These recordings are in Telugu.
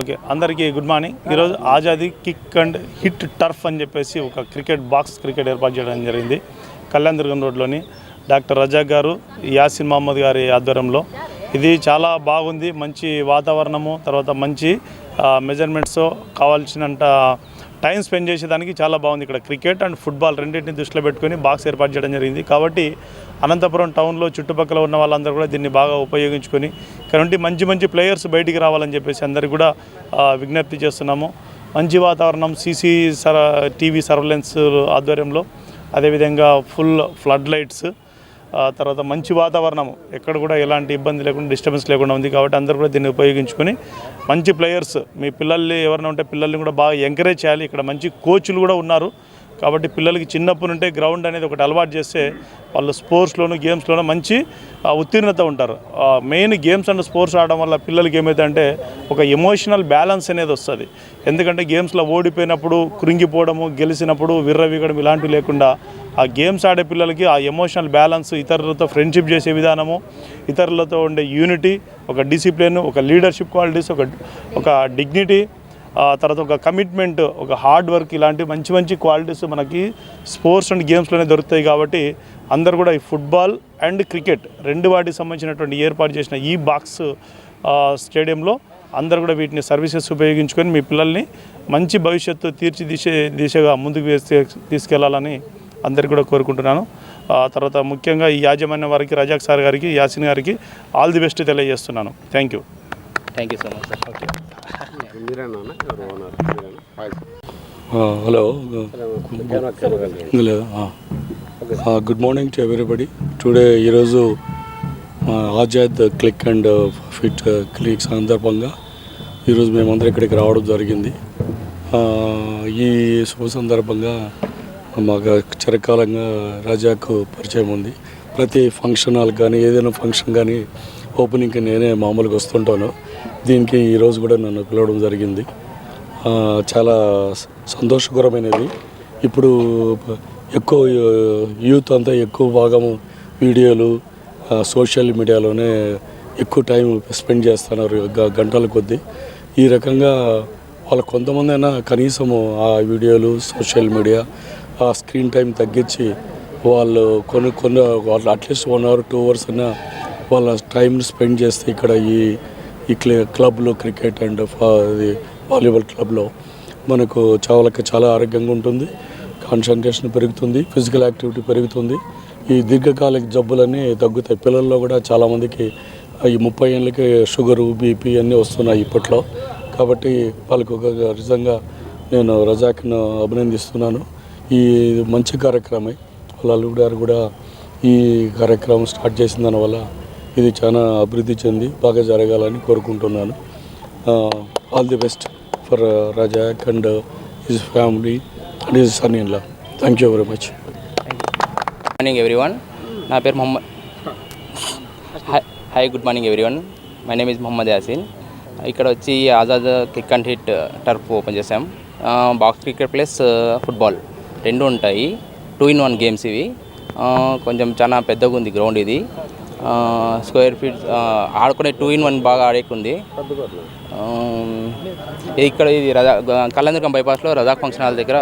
ఓకే అందరికీ గుడ్ మార్నింగ్. ఈరోజు Azadi kick and hit turf అని చెప్పేసి ఒక క్రికెట్ బాక్స్ క్రికెట్ ఏర్పాటు చేయడం జరిగింది. కళ్యాణ్ దుర్గం రోడ్లోని డాక్టర్ రజాక్ గారు యాసిన్ మహమ్మద్ గారి ఆధ్వర్యంలో. ఇది చాలా బాగుంది మంచి వాతావరణము తర్వాత మంచి మెజర్మెంట్స్ కావాల్సినంత టైం స్పెండ్ చేసేదానికి చాలా బాగుంది ఇక్కడ క్రికెట్ అండ్ ఫుట్బాల్ రెండింటిని దృష్టిలో పెట్టుకొని బాక్స్ ఏర్పాటు చేయడం జరిగింది. కాబట్టి అనంతపురం టౌన్లో చుట్టుపక్కల ఉన్న వాళ్ళందరూ కూడా దీన్ని బాగా ఉపయోగించుకొని ఇక్కడ నుండి మంచి మంచి ప్లేయర్స్ బయటికి రావాలని చెప్పేసి అందరికీ కూడా విజ్ఞప్తి చేస్తున్నాము. మంచి వాతావరణం సీసీ సర టీవీ సర్వలెన్స్ ఆధ్వర్యంలో అదేవిధంగా ఫుల్ ఫ్లడ్ లైట్స్ తర్వాత మంచి వాతావరణం ఎక్కడ కూడా ఎలాంటి ఇబ్బంది లేకుండా డిస్టర్బెన్స్ లేకుండా ఉంది కాబట్టి అందరూ కూడా దీన్ని ఉపయోగించుకొని మంచి ప్లేయర్స్ మీ పిల్లల్ని ఎవరైనా ఉంటే పిల్లల్ని కూడా బాగా ఎంకరేజ్ చేయాలి. ఇక్కడ మంచి కోచ్లు కూడా ఉన్నారు. కాబట్టి పిల్లలకి చిన్నప్పటి నుండే గ్రౌండ్ అనేది ఒకటి అలవాటు చేస్తే వాళ్ళు స్పోర్ట్స్లోను గేమ్స్లోనూ మంచి ఉత్తీర్ణత ఉంటారు. మెయిన్ గేమ్స్ అండ్ స్పోర్ట్స్ ఆడడం వల్ల పిల్లలకి ఏమైందంటే ఒక ఎమోషనల్ బ్యాలెన్స్ అనేది వస్తుంది. ఎందుకంటే గేమ్స్లో ఓడిపోయినప్పుడు కృంగిపోవడము గెలిచినప్పుడు విర్రవీగడం ఇలాంటివి లేకుండా ఆ గేమ్స్ ఆడే పిల్లలకి ఆ ఎమోషనల్ బ్యాలెన్స్ ఇతరులతో ఫ్రెండ్షిప్ చేసే విధానము ఇతరులతో ఉండే యూనిటీ ఒక డిసిప్లిన్ ఒక లీడర్షిప్ క్వాలిటీస్ ఒక ఒక డిగ్నిటీ తర్వాత ఒక కమిట్మెంట్ ఒక హార్డ్ వర్క్ ఇలాంటి మంచి మంచి క్వాలిటీస్ మనకి స్పోర్ట్స్ అండ్ గేమ్స్లోనే దొరుకుతాయి కాబట్టి అందరు కూడా ఈ ఫుట్బాల్ అండ్ క్రికెట్ రెండు వాటికి సంబంధించినటువంటి ఏర్పాటు చేసిన ఈ బాక్స్ స్టేడియంలో అందరు కూడా వీటిని సర్వీసెస్ ఉపయోగించుకొని మీ పిల్లల్ని మంచి భవిష్యత్తు తీర్చిదిశే దిశగా ముందుకు వేస్తే తీసుకెళ్ళాలని అందరికీ కూడా కోరుకుంటున్నాను. తర్వాత ముఖ్యంగా ఈ యాజమాన్య వారికి రజాక్ సార్ గారికి యాసిన్ గారికి ఆల్ ది బెస్ట్ తెలియజేస్తున్నాను. Thank you thank you so much sir okay మీరేనా? ఎవరు owner? Hello. Good morning to everybody today ఈరోజు Azad click and fit click సందర్భంగా ఈరోజు మేమందరం ఇక్కడికి రావడం జరిగింది. ఈ శుభ సందర్భంగా మాకు చిరకాలంగా రజాకు పరిచయం ఉంది. ప్రతి ఫంక్షన్ హాల్ కానీ ఏదైనా ఫంక్షన్ కానీ ఓపెనింగ్కి నేనే మామూలుగా వస్తుంటాను. దీనికి ఈరోజు కూడా నన్ను పిలవడం జరిగింది. చాలా సంతోషకరమైనది. ఇప్పుడు ఎక్కువ యూత్ అంతా ఎక్కువ భాగం వీడియోలు సోషల్ మీడియాలోనే ఎక్కువ టైం స్పెండ్ చేస్తున్నారు గ- గంటల కొద్దీ. ఈ రకంగా వాళ్ళ కొంతమంది అయినా కనీసము ఆ వీడియోలు సోషల్ మీడియా ఆ స్క్రీన్ టైం తగ్గించి వాళ్ళు కొన్ని కొన్ని వాళ్ళు at least one hour two hours అయినా వాళ్ళ టైం స్పెండ్ చేస్తే ఇక్కడ ఈ ఈ క్లే క్లబ్లో క్రికెట్ అండ్ వాలీబాల్ క్లబ్లో మనకు చాలాకి చాలా ఆరోగ్యంగా ఉంటుంది. కాన్సన్ట్రేషన్ పెరుగుతుంది ఫిజికల్ యాక్టివిటీ పెరుగుతుంది. ఈ దీర్ఘకాలిక జబ్బులన్నీ తగ్గుతాయి. పిల్లల్లో కూడా చాలామందికి ఈ ముప్పై ఏళ్ళకి షుగరు బీపీ అన్నీ వస్తున్నాయి ఇప్పట్లో. కాబట్టి వాళ్ళకు ఒక నిజంగా నేను రజాక్ను అభినందిస్తున్నాను. ఈ మంచి కార్యక్రమే వాళ్ళ అల్లుడు గారు కూడా ఈ కార్యక్రమం స్టార్ట్ చేసిన దానివల్ల ఇది చాలా అభివృద్ధి చెంది బాగా జరగాలని కోరుకుంటున్నాను. All the best for Raja and his family and his son in law. Thank you very much. Morning everyone నా పేరు Mohammed hi hi good morning everyone my name is Mohammed Yasin ఇక్కడ వచ్చి Azad kick and hit turf open చేసాం బాక్స్ క్రికెట్ ప్లస్ ఫుట్బాల్ రెండు ఉంటాయి. టూ ఇన్ వన్ గేమ్స్ ఇవి. కొంచెం చాలా పెద్దగా ఉంది గ్రౌండ్ ఇది. స్క్వేర్ ఫీట్ ఆడుకునే టూ ఇన్ వన్ బాగా ఆడేకుంది. ఇది ఇక్కడ ఇది రజా కళ్యాణదుర్గం బైపాస్లో రజాక్ ఫంక్షన్ హాల్ దగ్గర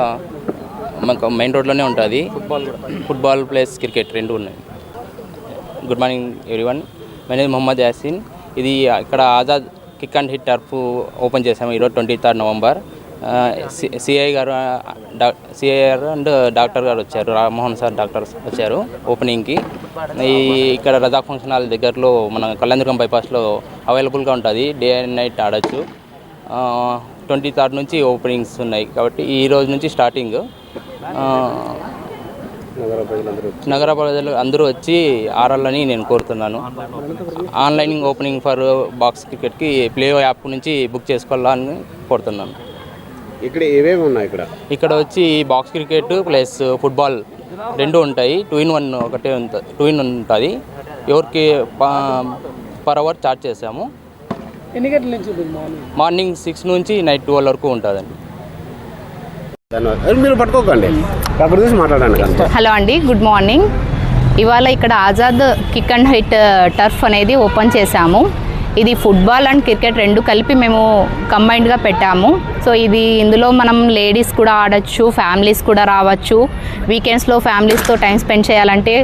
మనకు మెయిన్ రోడ్లోనే ఉంటుంది. ఫుట్బాల్ ప్లస్ క్రికెట్ రెండు ఉన్నాయి. Good morning everyone my name Mohammed Yasin ఇది ఇక్కడ Azad kick and hit turf open చేసాము ఈరోజు ట్వంటీ థర్డ్ నవంబర్. సిఐ గారు సిఐ గారు అండ్ డాక్టర్ గారు వచ్చారు. రామ్మోహన్ సార్ డాక్టర్ వచ్చారు ఓపెనింగ్కి. ఈ ఇక్కడ రజాక్ ఫంక్షన్ హాల్ దగ్గరలో మన కళ్యాణదుర్గం బైపాస్లో అవైలబుల్గా ఉంటుంది. డే అండ్ నైట్ ఆడచ్చు. ట్వంటీ థర్డ్ నుంచి ఓపెనింగ్స్ ఉన్నాయి కాబట్టి ఈ రోజు నుంచి స్టార్టింగ్. నగర నగర ప్రజలు అందరూ వచ్చి ఆడాలని నేను కోరుతున్నాను. ఆన్లైన్ ఓపెనింగ్ ఫర్ బాక్స్ క్రికెట్కి ప్లే యాప్ నుంచి బుక్ చేసుకోవాలని కోరుతున్నాను. ఇక్కడ ఏవేవి ఉన్నాయి ఇక్కడ? ఇక్కడ వచ్చి బాక్స్ క్రికెట్ ప్లస్ ఫుట్బాల్ రెండు ఉంటాయి. టూ ఇన్ వన్ ఒకటే ఉంటుంది టూ ఇన్ వన్ ఉంటుంది. ఎవరికి పర్ అవర్ చార్జ్ చేసాము ఎన్ని గంటల నుంచి మార్నింగ్ మార్నింగ్ సిక్స్ నుంచి నైట్ ట్వెల్వ్ వరకు ఉంటుందండి. ధన్యవాదాలు. మీరు పట్టుకోకండి. అక్కడ చూసి మాట్లాడండి అంతే. హలో అండి గుడ్ మార్నింగ్. ఇవాళ ఇక్కడ Azad kick and hit turf అనేది ఓపెన్ చేశాము. ఇది ఫుట్బాల్ అండ్ క్రికెట్ రెండు కలిపి మేము కంబైన్డ్గా పెట్టాము. సో ఇది ఇందులో మనం లేడీస్ కూడా ఆడచ్చు ఫ్యామిలీస్ కూడా రావచ్చు. వీకెండ్స్లో ఫ్యామిలీస్తో టైం స్పెండ్ చేయాలంటే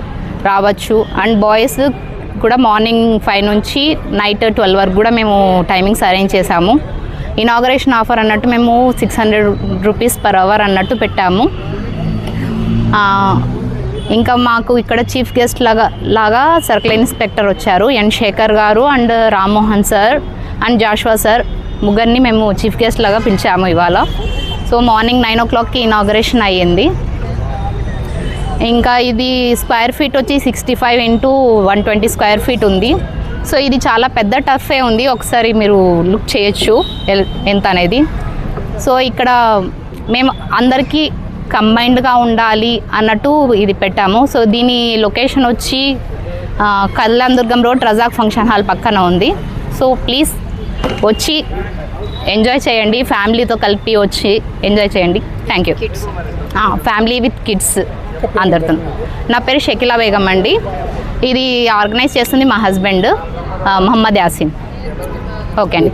రావచ్చు. అండ్ బాయ్స్ కూడా మార్నింగ్ ఫైవ్ నుంచి నైట్ ట్వెల్వ్ వరకు కూడా మేము టైమింగ్స్ అరేంజ్ చేశాము. ఇనాగరేషన్ ఆఫర్ అన్నట్టు మేము six hundred rupees per hour అన్నట్టు పెట్టాము. ఇంకా మాకు ఇక్కడ చీఫ్ గెస్ట్ లాగా లాగా సర్కిల్ ఇన్స్పెక్టర్ వచ్చారు. ఎన్ శేఖర్ గారు and Rammohan sir and Joshua sir ముగ్గురిని మేము చీఫ్ గెస్ట్ లాగా పిలిచాము ఇవాళ. సో మార్నింగ్ నైన్ ఓ క్లాక్కి ఇనాగరేషన్ అయ్యింది. ఇంకా ఇది స్క్వేర్ ఫీట్ వచ్చి sixty five into one twenty square feet ఉంది. సో ఇది చాలా పెద్ద టఫే ఉంది. ఒకసారి మీరు లుక్ చేయొచ్చు ఎల్- ఎంత అనేది. సో ఇక్కడ మేము అందరికీ కంబైన్డ్గా ఉండాలి అన్నట్టు ఇది పెట్టాము. సో దీని లొకేషన్ వచ్చి ఆ, Kalyandurgam road Razak function hall పక్కన ఉంది. సో ప్లీజ్ వచ్చి ఎంజాయ్ చేయండి ఫ్యామిలీతో కలిపి వచ్చి ఎంజాయ్ చేయండి. Thank you family with kids అందరితో. నా పేరు షకిలా బేగం అండి. ఇది ఆర్గనైజ్ చేస్తుంది మా హస్బెండ్ మొహమ్మద్ యాసిన్. ఓకే అండి.